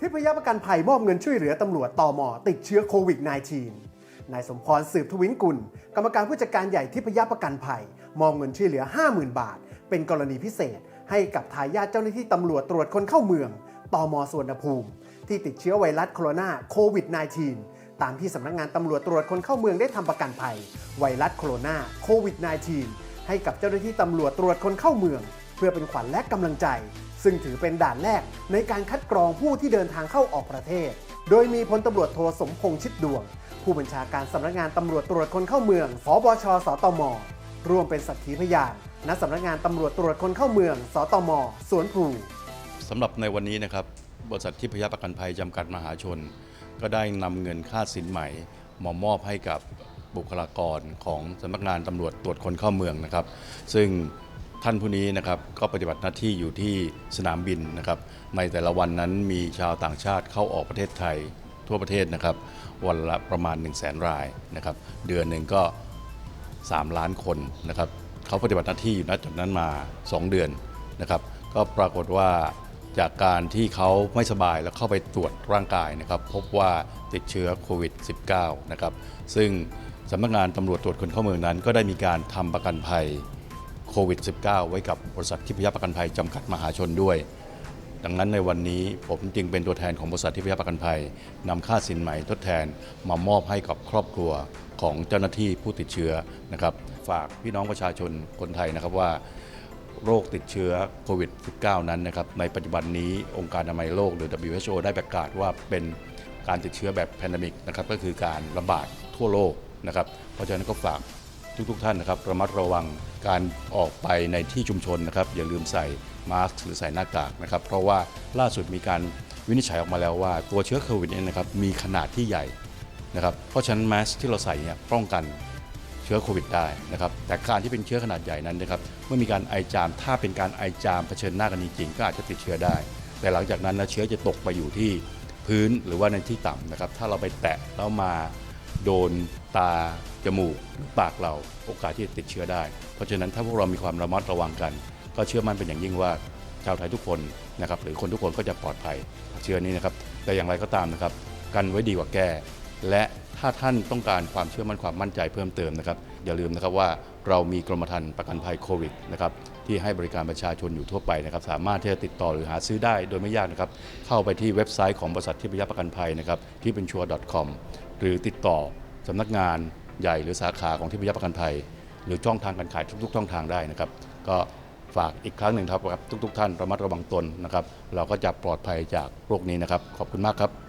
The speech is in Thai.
ทิพยประกันภัยมอบเงินช่วยเหลือตำรวจตอมติดเชื้อโควิด -19 นายสมพรสืบทวินกุล กรรมการผู้จัดการใหญ่ทิพยประกันภัย มอบเงินช่วยเหลือ 50,000 บาท เป็นกรณีพิเศษ ให้กับทายาทเจ้าหน้าที่ตำรวจตรวจคนเข้าเมืองตอมสวนภูมิ ที่ติดเชื้อไวรัสโคโรนาโควิด -19 ตามที่สำนักงานตำรวจตรวจคนเข้าเมืองได้ทำประกันภัย ไวรัสโคโรนาโควิด -19 ให้กับเจ้าหน้าที่ตำรวจตรวจคนเข้าเมือง เพื่อเป็นขวัญและกำลังใจ ซึ่งถือเป็นด่านแรกในการคัดกรองผู้ที่เดินทางเข้าออกประเทศ โดยมีพลตำรวจโทสมพงษ์ชิดดวง ผู้บัญชาการสำนักงานตำรวจตรวจคนเข้าเมืองสบชสตมร่วมเป็นสักขีพยานณสำนักงานตำรวจตรวจคนเข้าเมืองสตมสวนพลูสำหรับในวันนี้นะครับบริษัททิพยประกันภัยจำกัดมหาชน ก็ได้นำเงินค่าสินใหม่มามอบให้กับบุคลากรของสำนักงานตำรวจตรวจคนเข้าเมืองนะครับ ซึ่ง ท่านผู้นี้นะครับก็ปฏิบัติหน้าที่อยู่ที่สนามบินนะครับในแต่ละวันนั้นมีชาวต่างชาติเข้าออกประเทศไทยทั่วประเทศนะครับวันละประมาณ 1 0 0 0 0แสนรายนะครับเดือนหนึ่งก็ 3 ล้านคนนะครับเขาปฏิบัติหน้าที่อยู่ณจุดนั้นมา 2 เดือนนะครับก็ปรากฏว่าจากการที่เขาไม่สบายแล้วเข้าไปตรวจร่างกายนะครับพบว่าติดเชื้อโควิด -19 นะครับซึ่งสำนักงานตำรวจตรวจคนเข้าเมืองนั้น ก็ได้มีการทำประกันภัย โควิด -19 ไว้กับบริษัททิพยประกันภัยจำกัดมหาชนด้วย ดังนั้นในวันนี้ผมจึงเป็นตัวแทนของบริษัททิพยประกันภัยนำค่าสินใหม่ทดแทนมามอบให้กับครอบครัวของเจ้าหน้าที่ผู้ติดเชื้อนะครับ ฝากพี่น้องประชาชนคนไทยนะครับว่าโรคติดเชื้อโควิด -19 นั้นนะครับในปัจจุบันนี้องค์การอนามัยโลกหรือ WHO ได้ประกาศว่าเป็นการติดเชื้อแบบแพนดมิกนะครับก็คือการระบาดทั่วโลกนะครับเพราะฉะนั้นก็ฝาก ทุกๆท่านนะครับระมัดระวังการออกไปในที่ชุมชนนะครับอย่าลืมใส่มาสก์หรือใส่หน้ากากนะครับเพราะว่าล่าสุดมีการวินิจฉัยออกมาแล้วว่าตัวเชื้อโควิดเนี่ยนะครับมีขนาดที่ใหญ่นะครับเพราะฉะนั้นมาสก์ที่เราใส่เนี่ยป้องกันเชื้อโควิดได้นะครับแต่การที่เป็นเชื้อขนาดใหญ่นั้นนะครับเมื่อมีการไอจาม ถ้าเป็นการไอจามเผชิญหน้ากันจริงๆก็อาจจะติดเชื้อได้ แต่หลังจากนั้นนะเชื้อจะตกไปอยู่ที่พื้นหรือว่าในที่ต่ำนะครับถ้าเราไปแตะแล้วมา โดนตา จมูกหรือปากเราโอกาสที่จะติดเชื้อได้ เพราะฉะนั้นถ้าพวกเรามีความระมัดระวังกัน ก็เชื่อมั่นเป็นอย่างยิ่งว่าชาวไทยทุกคนนะครับหรือคนทุกคนก็จะปลอดภัยเชื้อนี้นะครับแต่อย่างไรก็ตามนะครับ กันไว้ดีกว่าแก้ และถ้าท่านต้องการความเชื่อมั่นความมั่นใจเพิ่มเติมนะครับ อย่าลืมนะครับว่าเรามีกรมธรรม์ประกันภัยโควิดนะครับที่ให้บริการประชาชนอยู่ทั่วไปนะครับสามารถที่จะติดต่อหรือหาซื้อได้โดยไม่ยากนะครับเข้าไปที่เว็บไซต์ของบริษัททิพยประกันภัยนะครับที่เป็นชัว .com หรือติดต่อสำนักงานใหญ่หรือสาขาของทิพยประกันภัย หรือช่องทางการขายทุก ๆ ช่องทางได้นะครับ ก็ฝากอีกครั้งหนึ่งครับทุก ๆ ท่านระมัดระวังตนนะครับเราก็จะปลอดภัยจากโรคนี้นะครับ ขอบคุณมากครับ